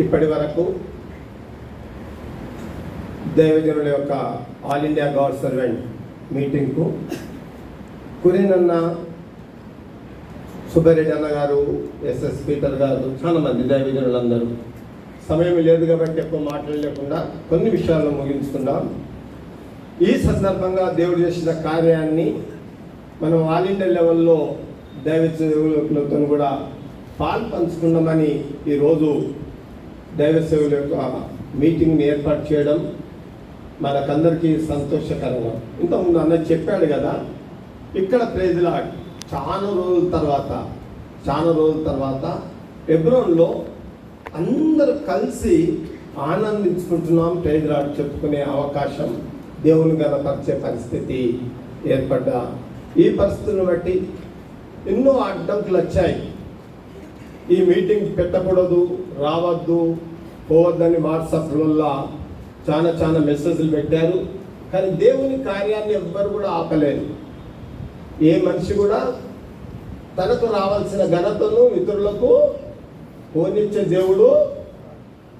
ఇప్పటి వరకు దైవజనుల యొక్క ఆల్ ఇండియా గాడ్ సర్వెంట్ మీటింగ్కు కురేనన్న సుబ్బారెడ్డి అన్న గారు ఎస్ఎస్ పీటర్ గారు చాలా మంది దైవజనులందరూ. సమయం లేదు కాబట్టి ఎక్కువ మాట్లాడలేకుండా కొన్ని విషయాలను ముగించుకున్నాం ఈ సందర్భంగా దేవుడు చేసిన కార్యాన్ని మనం ఆల్ ఇండియా లెవెల్లో దైవ సేవకులతో కూడా పాలు పంచుకున్నామని ఈరోజు దైవ సేవల యొక్క మీటింగ్ని ఏర్పాటు చేయడం మనకందరికీ సంతోషకరంగా ఇంతకుముందు అన్న చెప్పాడు కదా ఇక్కడ ప్రేజుల చాలా రోజుల తర్వాత చాలా రోజుల తర్వాత ఎబ్రోన్లో అందరూ కలిసి ఆనందించుకుంటున్నాం ప్రేజలాడు చెప్పుకునే అవకాశం దేవుని గనపరిచే పరిస్థితి ఏర్పడ్డ. ఈ పరిస్థితులను బట్టి ఎన్నో అడ్డంకులు వచ్చాయి. ఈ మీటింగ్ పెట్టకూడదు రావద్దు పోవద్దని వాట్సాప్లలో చాలా చాలా మెసేజ్లు పెట్టారు. కానీ దేవుని కార్యాన్ని ఎవ్వరు కూడా ఆపలేరు. ఏ మనిషి కూడా తనకు రావాల్సిన ఘనతను ఇతరులకు పోనిచ్చే దేవుడు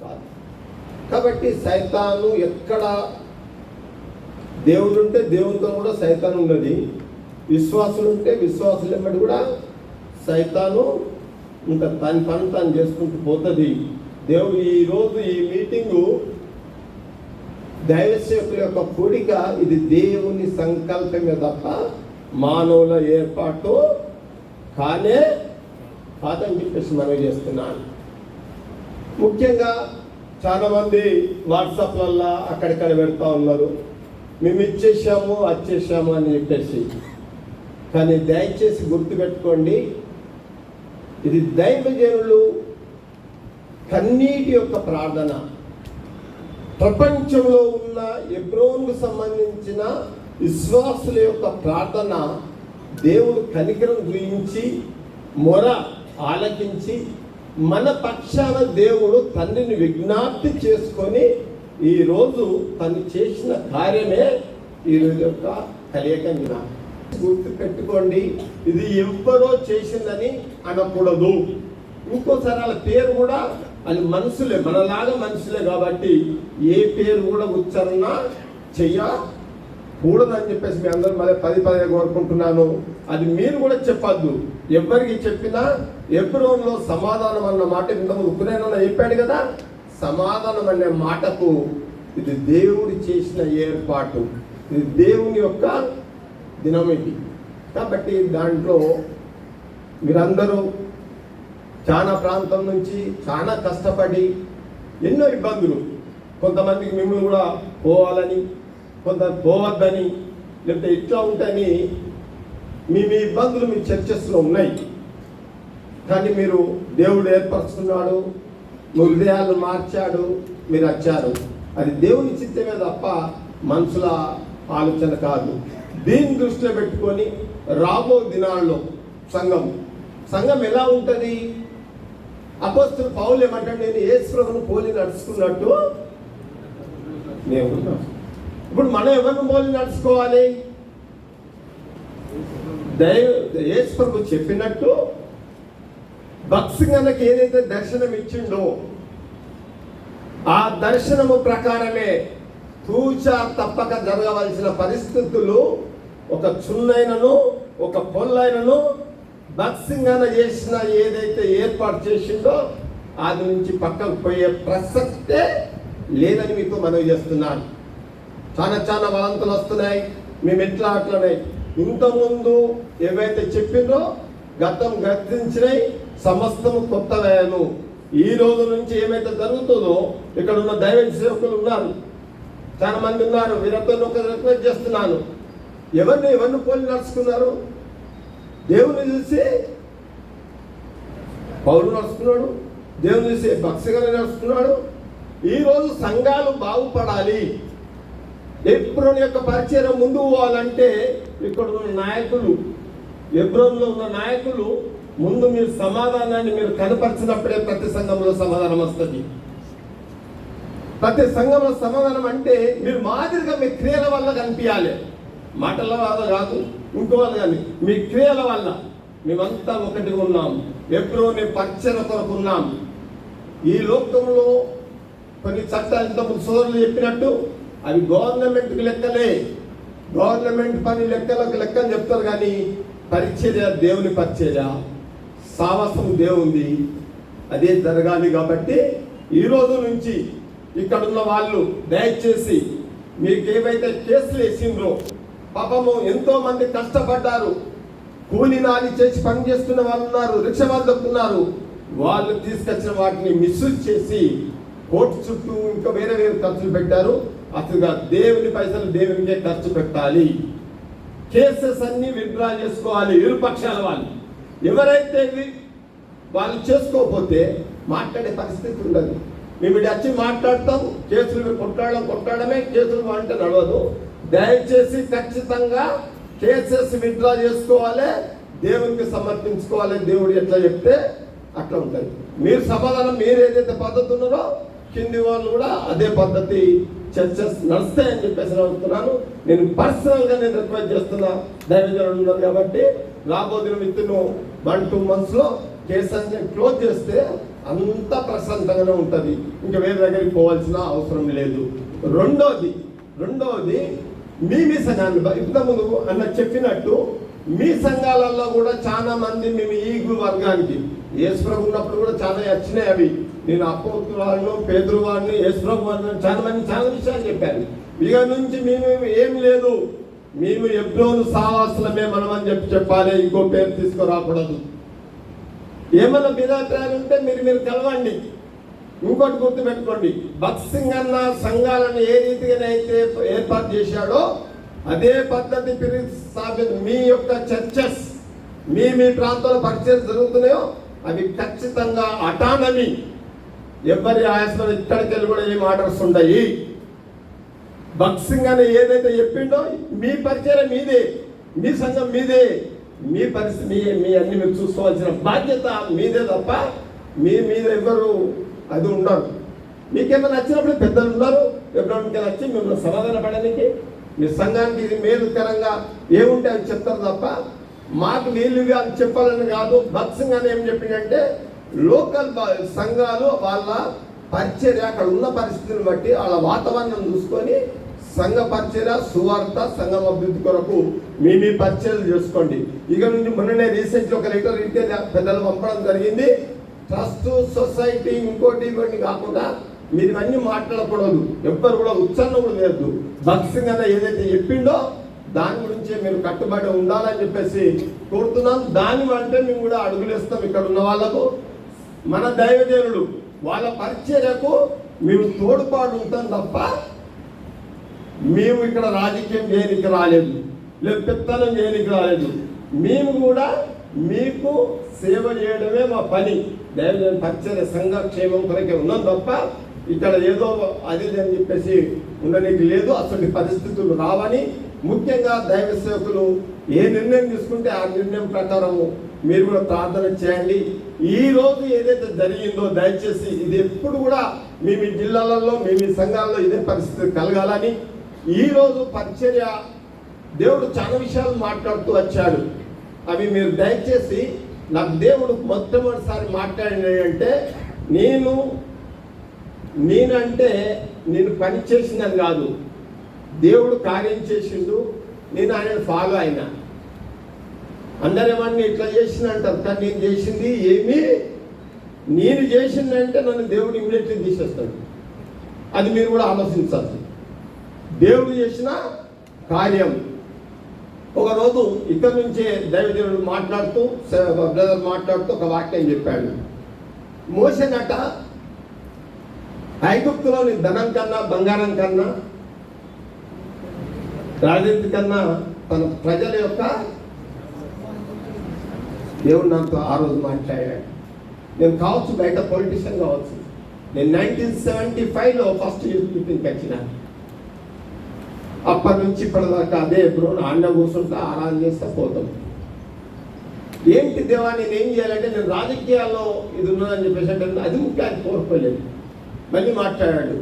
కాదు. కాబట్టి సైతాను ఎక్కడ దేవుడు ఉంటే దేవునితో కూడా సైతాను ఉన్నది. విశ్వాసులు ఉంటే విశ్వాసులు కూడా సైతాను ఇంకా తన పని తాను చేసుకుంటూ పోతుంది. దేవుడు ఈరోజు ఈ మీటింగు దైవసేవకుల యొక్క కూడిక ఇది దేవుని సంకల్పమే తప్ప మానవుల ఏర్పాటు కానే కాదని చెప్పేసి మనవి చేస్తున్నాను. ముఖ్యంగా చాలామంది వాట్సాప్లల్లో అక్కడిక్కడ పెడతా ఉన్నారు. మేము ఇచ్చేసాము వచ్చేసాము అని చెప్పేసి. కానీ దయచేసి గుర్తుపెట్టుకోండి ఇది దైవజనులు కన్నీటి యొక్క ప్రార్థన. ప్రపంచంలో ఉన్న ఎబ్రోన్కు సంబంధించిన విశ్వాసుల యొక్క ప్రార్థన దేవుడు కనికరం గురించి మొర ఆలకించి మన పక్షాన దేవుడు తండ్రిని విజ్ఞప్తి చేసుకొని ఈరోజు తను చేసిన కార్యమే ఈరోజు యొక్క కలియక గుర్తు పెట్టుకోండి ఇది ఎవ్వరో చేసిందని అనకూడదు. ఇంకోసారి వాళ్ళ పేరు కూడా అది మనుషులే మనలాగా మనుషులే కాబట్టి ఏ పేరు కూడా ఉచ్చారణ చెయ్యకూడదని చెప్పేసి మీ అందరూ మళ్ళీ పది పదిగా కోరుకుంటున్నాను. అది మీరు కూడా చెప్పద్దు. ఎవరికి చెప్పినా ఎబ్రోన్లో సమాధానం అన్న మాట ఇంతకుముందు ఉక్కునైనా చెప్పాడు కదా సమాధానం అనే మాటకు ఇది దేవుడు చేసిన ఏర్పాటు. ఇది దేవుని యొక్క దినం ఇది కాబట్టి దాంట్లో మీరందరూ చాలా ప్రాంతం నుంచి చాలా కష్టపడి ఎన్నో ఇబ్బందులు. కొంతమందికి మిమ్మల్ని కూడా పోవాలని కొంత పోవద్దని లేకపోతే ఇట్లా ఉంటాయని మీ మీ ఇబ్బందులు మీ చర్చస్లో ఉన్నాయి. కానీ మీరు దేవుడు ఏర్పరుస్తున్నాడు మీ హృదయాలు మార్చాడు మీరు వచ్చారు. అది దేవుని చిత్తమే తప్ప మనుషుల ఆలోచన కాదు. దీన్ని దృష్టిలో పెట్టుకొని రాబో దినాల్లో సంఘం. సంఘం ఎలా ఉంటుంది? అపోస్తులు పౌలు ఏమంటాడు? నేను యేసుప్రభును పోలి నడుచుకున్నట్టు నేను ఇప్పుడు మనం ఎవరిని పోలి నడుచుకోవాలి? దైవ యేసుప్రభు చెప్పినట్టు భక్సింగనకి ఏదైతే దర్శనం ఇచ్చిండో ఆ దర్శనము ప్రకారమే తూచా తప్పక జరగవలసిన పరిస్థితులు ఒక చున్నైనను ఒక పొల్లైనను భక్సింగన చేసిన ఏదైతే ఏర్పాటు చేసిందో అది నుంచి పక్కకు పోయే ప్రసక్తే లేదని మీకు మనవి చేస్తున్నాను. చాలా చాలా వాంతులు వస్తున్నాయి. మేము ఎట్లా అట్లనే ఇంతకుముందు ఏవైతే చెప్పిందో గతం గతించినాయి సమస్తము కొత్త వేయను ఈ రోజు నుంచి ఏమైతే జరుగుతుందో ఇక్కడ ఉన్న దైవ సేవకులు ఉన్నారు. చాలా మంది ఉన్నారు. వీరతో ఒక రిక్వెస్ట్ చేస్తున్నాను. ఎవరిని ఎవరిని పోలి నడుచుకున్నారు? దేవుని చూసి పౌరులు నడుచుకున్నాడు దేవుని చూసి భక్తిగా నడుచుకున్నాడు ఈరోజు సంఘాలు బాగుపడాలి. ఎబ్రోన్ యొక్క పరిచయం ముందు పోవాలంటే ఇక్కడ ఉన్న నాయకులు ఎబ్రోన్లో ఉన్న నాయకులు ముందు మీరు సమాధానాన్ని మీరు కనపరిచినప్పుడే ప్రతి సంఘంలో సమాధానం వస్తుంది. ప్రతి సంఘంలో సమాధానం అంటే మీరు మాదిరిగా మీ క్రియల వల్ల కనిపించాలి. మాటల వల్ల కాదు ఇంకో వల్ల కానీ మీ క్రియల వల్ల మేమంతా ఒకటి ఉన్నాం. ఎప్పుడో నీ కొరకు ఉన్నాం. ఈ లోకంలో కొన్ని చట్టాలు ఇంతకుముందు సోదరులు చెప్పినట్టు అవి గవర్నమెంట్కి లెక్కలే. గవర్నమెంట్ పని లెక్కలకు లెక్కని చెప్తారు కానీ పరిచర్య దేవుని పరిచర్య. సావసం దేవుంది. అదే జరగాలి కాబట్టి ఈ రోజు నుంచి ఇక్కడున్న వాళ్ళు దయచేసి మీకు ఏవైతే కేసులు వేసిండ్రో పాపము ఎంతో మంది కష్టపడ్డారు. కూలి నాలి చేసి పని చేస్తున్న వాళ్ళు ఉన్నారు రిక్ష వాళ్ళు దొక్కున్నారు. వాళ్ళు తీసుకొచ్చిన వాటిని మిస్యూజ్ చేసి కోర్టు చుట్టూ ఇంకా వేరే వేరే ఖర్చులు పెట్టారు. అసలుగా దేవుని పైసలు దేవునికే ఖర్చు పెట్టాలి. కేసెస్ అన్ని విత్డ్రా చేసుకోవాలి ఇరు పక్షాల వాళ్ళు. ఎవరైతే వాళ్ళు చేసుకోకపోతే మాట్లాడే పరిస్థితి ఉండదు. మేము వచ్చి మాట్లాడతాం కేసులు కొట్టాడడం కొట్టాడమే కేసులు అంటే నడవదు. దయచేసి ఖచ్చితంగా కేసెస్ విత్డ్రా చేసుకోవాలి దేవునికి సమర్పించుకోవాలి దేవుడు ఎట్లా చెప్తే అట్లా ఉంటుంది. మీరు సమాధానం మీరు ఏదైతే పద్ధతి ఉన్నారో కింది వాళ్ళు కూడా అదే పద్ధతి చర్చస్ నడుస్తాయని చెప్పేసి అడుగుతున్నాను నేను పర్సనల్గా నేను రిక్వెస్ట్ చేస్తున్నా దైవజనులు ఉన్నారు కాబట్టి రాబోతున్న విత్తును వన్ టూ మంత్స్లో కేసెస్ క్లోజ్ చేస్తే అంత ప్రశాంతంగానే ఉంటుంది. ఇంకా వేరే దగ్గరికి పోవాల్సిన అవసరం లేదు. రెండోది రెండోది మీ మీ సంఘాన్ని ఇంతకుముందు అన్న చెప్పినట్టు మీ సంఘాలలో కూడా చాలా మంది మేము ఈగు వర్గానికి యేసుప్రభు ఉన్నప్పుడు కూడా చాలా వచ్చినాయి అవి. నేను అపోతుల వాళ్ళను పేదరు వాడిని యేసుప్రభు వాళ్ళని చాలా మంది చాలా విషయాలు చెప్పారు. ఇక నుంచి మేము ఏం లేదు. మేము ఎప్పుడోను సావాసులమే మనం అని చెప్పి చెప్పాలి. ఇంకో పేరు తీసుకురాకూడదు. ఏమన్నా భిన్నాభిప్రాయాలు ఉంటే మీరు మీరు కలవండి ఇంకోటి గుర్తు పెట్టుకోండి బక్సింగ్ అన్న సంఘాలను ఏ రీతిగానైతే ఏర్పాటు చేశాడో అదే పద్ధతి పిలిచి మీ యొక్క చర్చస్ మీ మీ ప్రాంతంలో పరిచయం జరుగుతున్నాయో అవి ఖచ్చితంగా అటానమీ. ఎవరి ఆయాసం ఇక్కడికి వెళ్ళి కూడా ఏం ఆర్డర్స్ ఉండయి. బక్సింగ్ అని ఏదైతే చెప్పిండో మీ పరిచయం మీదే మీ సంఘం మీదే మీ పరిస్థితి మీ మీ అన్ని మీరు చూసుకోవాల్సిన బాధ్యత మీదే తప్ప మీ మీద ఎవరు అది ఉండదు మీకేమైనా నచ్చినప్పుడు పెద్దలు ఉన్నారు ఎవరికి నచ్చి మిమ్మల్ని సమాధాన పడడానికి మీ సంఘానికి ఇది మేలుకరంగా ఏముంటే అని చెప్తారు తప్ప మాకు నీళ్ళుగా అని చెప్పాలని కాదు. బక్సింగ్ ఏం చెప్పిందంటే లోకల్ సంఘాలు వాళ్ళ పరిచర్య అక్కడ ఉన్న పరిస్థితిని బట్టి వాళ్ళ వాతావరణం చూసుకొని సంఘ పరిచర్య సువార్త సంఘం అభివృద్ధి కొరకు మీ మీ పరిచయాలు చేసుకోండి. ఇక నుండి మొన్ననే రీసెంట్ ఒక లెటర్ ఇంటే పెద్దలు పంపడం జరిగింది. ట్రస్ట్ సొసైటీ ఇంకోటి ఇంకోటి కాకుండా మీరు ఇవన్నీ మాట్లాడకూడదు. ఎవ్వరు కూడా ఉచ్చారణ కూడా లేదు భక్సింగ్ అన్న ఏదైతే చెప్పిండో దాని గురించి మీరు కట్టుబడి ఉండాలని చెప్పేసి కోరుతున్నాం. దాని అంటే మేము కూడా అడుగులేస్తాం ఇక్కడ ఉన్న వాళ్ళకు. మన దైవజనులు వాళ్ళ పరిచర్యకు మేము తోడ్పాటు ఉంటాం తప్ప మేము ఇక్కడ రాజకీయం చేయనికి రాలేదు. లేదు పెత్తనం చేయనికి రాలేదు. మేము కూడా మీకు సేవ చేయడమే మా పని. దైవజన పరిచయ సంఘ క్షేమం కొరకే ఉన్నాం తప్ప ఇక్కడ ఏదో అది ఇది అని చెప్పేసి ఉండడానికి లేదు. అసలు పరిస్థితులు రావని ముఖ్యంగా దైవ సేవకులు ఏ నిర్ణయం తీసుకుంటే ఆ నిర్ణయం ప్రకారము మీరు కూడా ప్రార్థన చేయండి. ఈ రోజు ఏదైతే జరిగిందో దయచేసి ఇది ఎప్పుడు కూడా మీ మీ జిల్లాలలో మీ మీ సంఘాలలో ఇదే పరిస్థితి కలగాలని ఈ రోజు పరిచర్య దేవుడు చాలా విషయాలు మాట్లాడుతూ వచ్చాడు. అవి మీరు దయచేసి నాకు దేవుడు మొట్టమొదటిసారి మాట్లాడినవి అంటే నేను నేనంటే నేను పని చేసిందని కాదు. దేవుడు కార్యం చేసిండు నేను ఆయన ఫాలో అయినా. అందరేమన్నా ఇట్లా చేసిన అంటారు కానీ నేను చేసింది ఏమీ? నేను చేసిందంటే నన్ను దేవుడు ఇమ్మీడియట్లీ తీసేస్తాడు. అది మీరు కూడా ఆలోచించాలి దేవుడు చేసిన కార్యం. ఒకరోజు ఇక్కడ నుంచే దైవజనుడు మాట్లాడుతూ బ్రదర్ మాట్లాడుతూ ఒక వాక్యం చెప్పాడు. మోసనట ఐగుప్తులోని ధనం కన్నా బంగారం కన్నా రాజనీతి కన్నా తన ప్రజల యొక్క దేవుడు నాతో ఆ రోజు మాట్లాడాడు. నేను కావచ్చు బయట పొలిటీషియన్ కావచ్చు. నేను నైన్టీన్ సెవెంటీ ఫైవ్లో ఫస్ట్ యూత్ మీటింగ్కి వచ్చినాను అప్పటి నుంచి ఇప్పటిదాకా అదే బ్రో ఆండ కూర్చుంటా ఆరాధన చేస్తా పోతాం. ఏంటి దేవా నేను ఏం చేయాలంటే నేను రాజకీయాల్లో ఇది ఉన్నదని చెప్పేసి అంటే అది ముఖ్యాన్ని కోరుకోలేదు మళ్ళీ మాట్లాడాడు.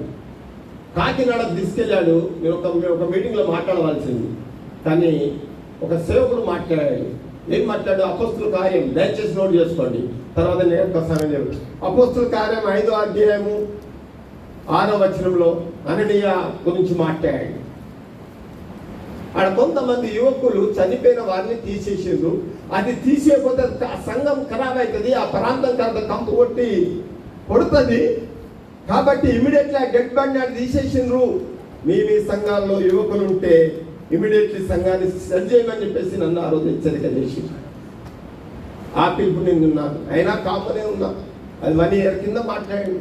కాకినాడ తీసుకెళ్ళాడు. నేను ఒక ఒక మీటింగ్లో మాట్లాడవలసింది. కానీ ఒక సేవకుడు మాట్లాడాడు. ఏం మాట్లాడు? అపోస్తుల కార్యం. దయచేసి నోట్ చేసుకోండి. తర్వాత నేను ఒకసారి చెప్పు అపోస్తుల కార్యం ఐదో అధ్యాయము ఆరో వచనంలో అననీయ గురించి మాట్లాడాడు. ఆడ కొంతమంది యువకులు చనిపోయిన వారిని తీసేసిండ్రు. అది తీసేయకపోతే ఆ సంఘం ఖరాబ్ అవుతుంది ఆ ప్రాంతం కాస్త కంపు కొట్టి కొడుతుంది. కాబట్టి ఇమీడియట్లీ ఆ డెడ్ బాడీని నాడు తీసేసిండ్రు. మీ మీ సంఘాల్లో యువకులు ఉంటే ఇమీడియట్లీ సంఘాన్ని సెట్ చేయమని చెప్పేసి నన్ను ఆ రోజు హెచ్చరిక చేసి ఆ పిలుపు నేను ఉన్నాను అయినా కామనే ఉన్నా. అది వన్ ఇయర్ కింద మాట్లాడండి.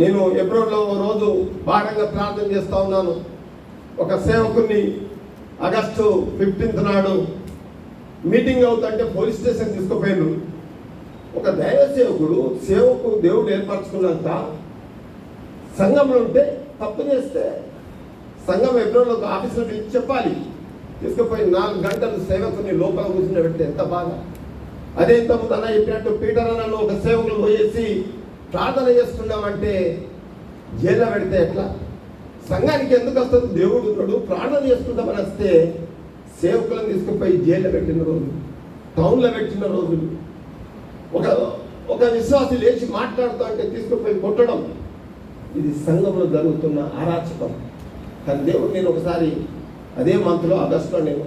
నేను ఎప్రిల్లో ఓ రోజు భారంగా ప్రార్థన చేస్తా ఉన్నాను. ఒక సేవకుని ఆగస్టు ఫిఫ్టీన్త్ నాడు మీటింగ్ అవుతుంటే పోలీస్ స్టేషన్ తీసుకుపోయాను ఒక దైవ సేవకుడు సేవకు దేవుడు ఏర్పరచుకున్నాక సంఘంలో ఉంటే తప్పు చేస్తే సంఘం ఎప్పుడో ఒక ఆఫీసులో పిలిచి చెప్పాలి. తీసుకుపోయి నాలుగు గంటలు సేవకుని లోపల కూర్చుని పెడితే ఎంత బాగా అదే ఇంతకుముందు అన్న చెప్పినట్టు పీటర్ అన్నలో ఒక సేవకులు పోయేసి ప్రార్థన చేస్తున్నామంటే జైల్లో పెడితే ఎట్లా? సంఘానికి ఎందుకు వస్తుంది? దేవుడు ఉన్నాడు ప్రార్థన చేసుకుంటామని వస్తే సేవకులను తీసుకుపోయి జైల్లో పెట్టిన రోజులు టౌన్లో పెట్టిన రోజులు. ఒక ఒక విశ్వాసి లేచి మాట్లాడుతూ అంటే తీసుకుపోయి కొట్టడం. ఇది సంఘంలో జరుగుతున్న అరాచకం కానీ దేవుడు నేను ఒకసారి అదే మంత్లో ఆగస్టులో నేను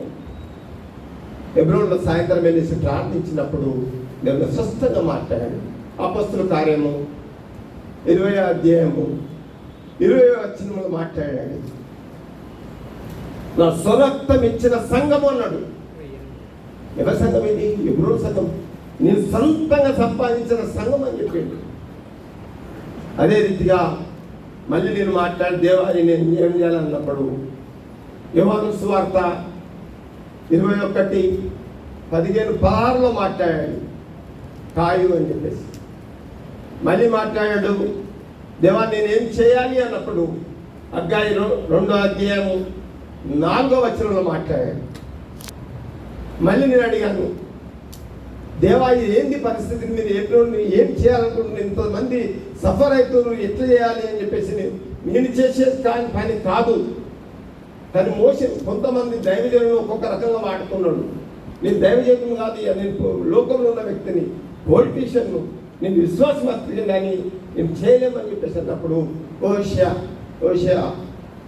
ఫిబ్రవరిలో సాయంత్రం వెళ్ళేసి ప్రార్థించినప్పుడు నేను స్పష్టంగా మాట్లాడాను. అపస్తుల కార్యము ఇరవై అధ్యాయము ఇరవై వచ్చిన మాట్లాడాడు. నా స్వరక్తం ఇచ్చిన సంఘం అన్నాడు. ఎవరి సంఘం ఇది? ఎప్పుడు సంఘం. నేను సొంతంగా సంపాదించిన సంఘం అని చెప్పిండు. అదే రీతిగా మళ్ళీ నేను మాట్లాడి దేవాన్ని నేను ఏం చేయాలన్నప్పుడు యోహాను ఇరవై ఒకటి పదిహేను పదహారులో మాట్లాడాడు. కాయు అని చెప్పేసి. మళ్ళీ మాట్లాడాడు. దేవా నేనేం చేయాలి అన్నప్పుడు అగ్గాయి రెండో అధ్యాయము నాలుగో వచనంలో మాట్లాడాను. మళ్ళీ నేను అడిగాను దేవా ఇది ఏంది పరిస్థితి? మీరు ఎప్పుడు ఏం చేయాలనుకుంటున్నాను ఇంతమంది సఫర్ అవుతున్నారు ఎట్లా చేయాలి అని చెప్పేసి నేను నేను చేసేది కాని పని కాదు. కానీ మోసం కొంతమంది దైవజనులు ఒక్కొక్క రకంగా వాడుతున్నాడు. నేను దైవజనం కాదు నేను లోకంలో ఉన్న వ్యక్తిని పొలిటీషియన్ను నేను విశ్వాసమత్తుగా కానీ నేను చేయలేమని చెప్పేసి అన్నప్పుడు ఓషా ఓషా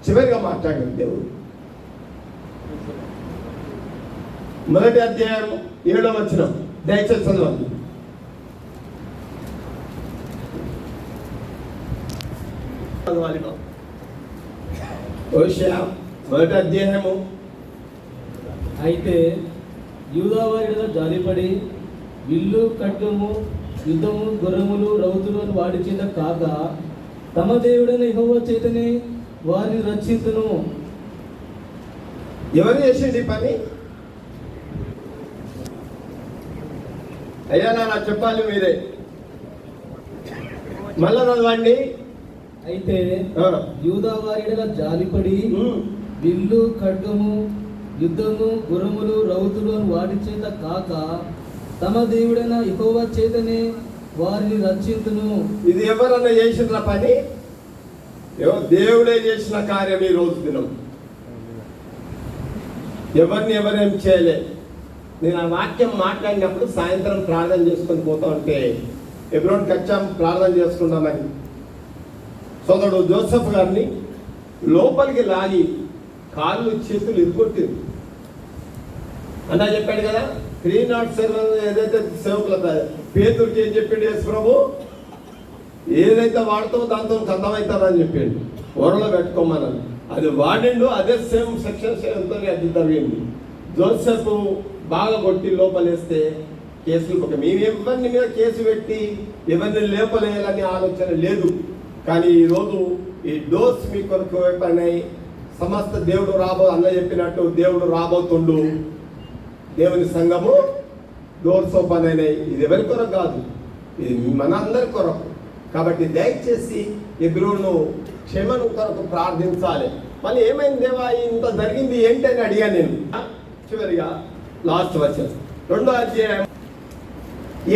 చివరిగా మాట్లాడాడు దేవుడు. మొదటి అధ్యాయం ఏడవ వచ్చిన దయచేసి చదవండి. చదవాలి మొదటి అధ్యాయము. అయితే యూదావారిలో జారిపడి విల్లు కట్టుము యుద్ధము గుర్రములు రౌతులు అని వాడి చేత కాక తమ దేవుడైన యెహోవా చేతనే వారిని రక్షించును ఎవరు చేసిండి ఈ పని అయ్యా నా చెప్పాలి మీరే మళ్ళా చదవండి అయితే ఆ. యూదావారిలో జాలిపడి. విల్లు ఖడ్గము యుద్ధము గుర్రములు రౌతులు అని వాడి చేత కాక తమ దేవుడైన యెహోవా చేతనే వారిని రక్షించును ఇది ఎవరన్నా చేసిన పని? దేవుడే చేసిన కార్యం ఈ రోజు దినం. ఎవరిని ఎవరేం చేయలే. నేను ఆ వాక్యం మాట్లాడినప్పుడు సాయంత్రం ప్రార్థన చేసుకొని పోతా ఉంటే ఎబ్రోన్కి వచ్చాం ప్రార్థన చేసుకుంటామని సోదరుడు జోసఫ్ గారిని లోపలికి లాగి కాళ్ళు చేతులు ఇరుగొట్టింది అన్నా చెప్పాడు కదా త్రీ నాట్ సెవెన్ ఏదైతే సేవకుల పేతుడికి ఏం చెప్పిండు యేసు ప్రభు? ఏదైతే వాడతావో దాంతో కథమవుతారని చెప్పిండు. ఓరలో పెట్టుకోమన్నాను అది వాడిండు అదే సేమ్ సెక్షన్ సేవంతో అది జరిగింది. జోసెఫ్ బాగా కొట్టి లోపలేస్తే కేసులు ఒక మేము ఎవరిని మీద కేసు పెట్టి ఎవరిని లేపలేయాలనే ఆలోచన లేదు. కానీ ఈరోజు ఈ డోస్ మీ కొరకు పని సమస్త దేవుడు రాబో అన్న చెప్పినట్టు దేవుడు రాబోతుండు. దేవుని సంఘము డోర్స్ ఓపెన్ అయినాయి ఇది ఎవరి కొరకు కాదు? ఇది మన అందరి కొరకు. కాబట్టి దయచేసి ఎబ్రోను క్షమను కొరకు ప్రార్థించాలి. మళ్ళీ ఏమైంది దేవా ఇంత జరిగింది ఏంటి అని అడిగాను నేను. చివరిగా లాస్ట్ వచ్చేసి రెండో అధ్యాయం.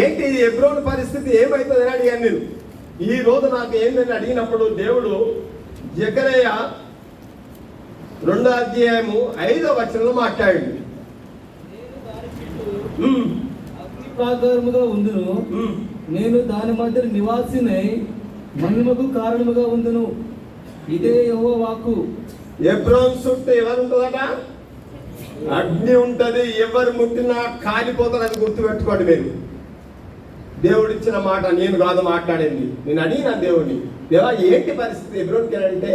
ఏంటి ఇది ఎబ్రోన్ పరిస్థితి? ఏమవుతుంది అని అడిగాను నేను. ఈ రోజు నాకు ఏంటని అడిగినప్పుడు దేవుడు జకరయ్య రెండో అధ్యాయము ఐదో వచనంలో మాట్లాడింది అగ్ని ప్రాకారముగా ఉండును నేను దాని మధ్య నివాసినై మహిమకు కారణముగా ఉందును. ఇదే యహో వాక్కు. ఎబ్రోన్ చుట్టూ ఎవరు ఉంటుందట? అగ్ని ఉంటది ఎవరు ముట్టినా కాలిపోతారు అది గుర్తుపెట్టుకోండి మీరు. దేవుడిచ్చిన మాట నేను కాదు మాట్లాడింది. నేను అడిగిన దేవుడిని దేవా ఏంటి పరిస్థితి ఎబ్రోన్కి అంటే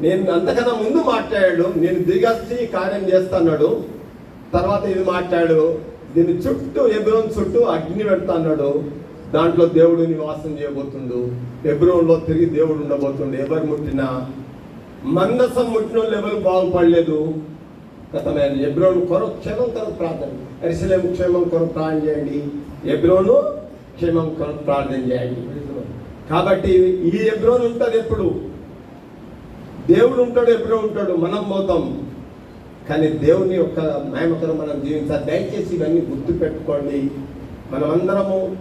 నేను అంతకన్నా ముందు మాట్లాడాడు నేను దిగచ్చి కార్యం చేస్తున్నాడు తర్వాత ఇది మాట్లాడు? దీని చుట్టూ ఎబ్రోన్ చుట్టూ అగ్ని పెడతాన్నాడు దాంట్లో దేవుడు నివాసం చేయబోతుండు. ఎబ్రోన్లో తిరిగి దేవుడు ఉండబోతుండు. ఎవరు ముట్టినా? మందసం ముట్టిన వాళ్ళు ఎవరు బాగుపడలేదు? గతమైన ఎబ్రోను కొరకు క్షేమం కొరకు ప్రార్థన. ఎరిసలేం క్షేమం కొరకు ప్రార్థన చేయండి. ఎబ్రోను క్షేమం కొరకు ప్రార్థన చేయండి. కాబట్టి ఈ ఎబ్రోన్ ఉంటుంది ఎప్పుడు? దేవుడు ఉంటాడు ఎప్పుడో ఉంటాడు. మనం పోతాం. కానీ దేవుని యొక్క మహిమకరం మనం జీవించాలి. దయచేసి ఇవన్నీ గుర్తు పెట్టుకోండి. మనమందరము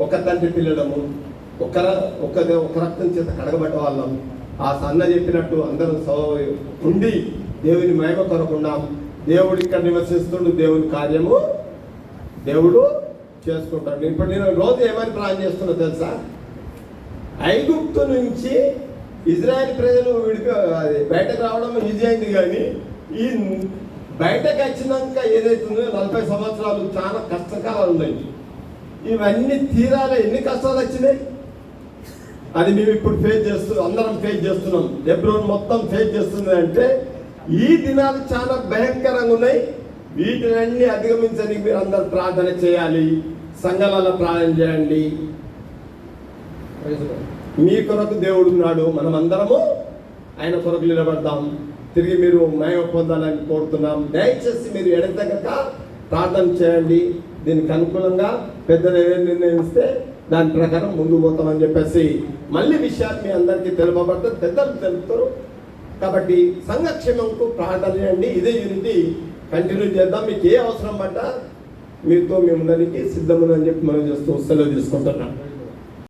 ఒక తండ్రి పిల్లలము ఒక ఒక ఒక రక్తం చేత కడగబడ్డ వాళ్ళం. ఆ సన్న చెప్పినట్టు అందరం సవ- ఉండి దేవుని మహిమ కొరకున్నాం దేవుడు ఇక్కడ నివసిస్తుండు దేవుని కార్యము దేవుడు చేసుకుంటాడు. ఇప్పుడు నేను రోజు ఏమని ప్లాన్ చేస్తున్నా తెలుసా? ఐగుప్తు నుంచి ఇజ్రాయెల్ ప్రజలు విడిపి అది బయటకు రావడం ఈజీ అయింది కానీ ఈ బయటకు వచ్చినాక ఏదైతుందో నలభై సంవత్సరాలు చాలా కష్టకాలాలు ఉన్నాయి. ఇవన్నీ తీరాల. ఎన్ని కష్టాలు వచ్చినాయి? అది మేము ఇప్పుడు ఫేస్ చేస్తూ అందరం ఫేస్ చేస్తున్నాం. ఎబ్రోన్ మొత్తం ఫేస్ చేస్తుంది అంటే ఈ దినాలు చాలా భయంకరంగా ఉన్నాయి. వీటినన్నీ అధిగమించడానికి మీరు అందరు ప్రార్థన చేయాలి. సంఘాలలో ప్రార్థన చేయండి. మీ కొరకు దేవుడు ఉన్నాడు. మనం అందరము ఆయన కొరకు నిలబడదాం. తిరిగి మీరు మహిమ పొందాలని కోరుతున్నాం. దయచేసి మీరు ఎడతెగక ప్రార్థన చేయండి. దీనికి అనుకూలంగా పెద్దలు ఏదైనా నిర్ణయిస్తే దాని ప్రకారం ముందుకు పోతామని చెప్పేసి మళ్ళీ విషయాలు మీ అందరికీ తెలుపబడుతుంది పెద్దలు తెలుపుతారు. కాబట్టి సంఘక్షేమంకు ప్రార్థన చేయండి. ఇదే యూనిటీ కంటిన్యూ చేద్దాం. మీకు ఏ అవసరం పడ్డా మీతో మేము ఉండడానికి సిద్ధమని చెప్పి మనం చేస్తూ సెలవు తీసుకుంటున్నాం.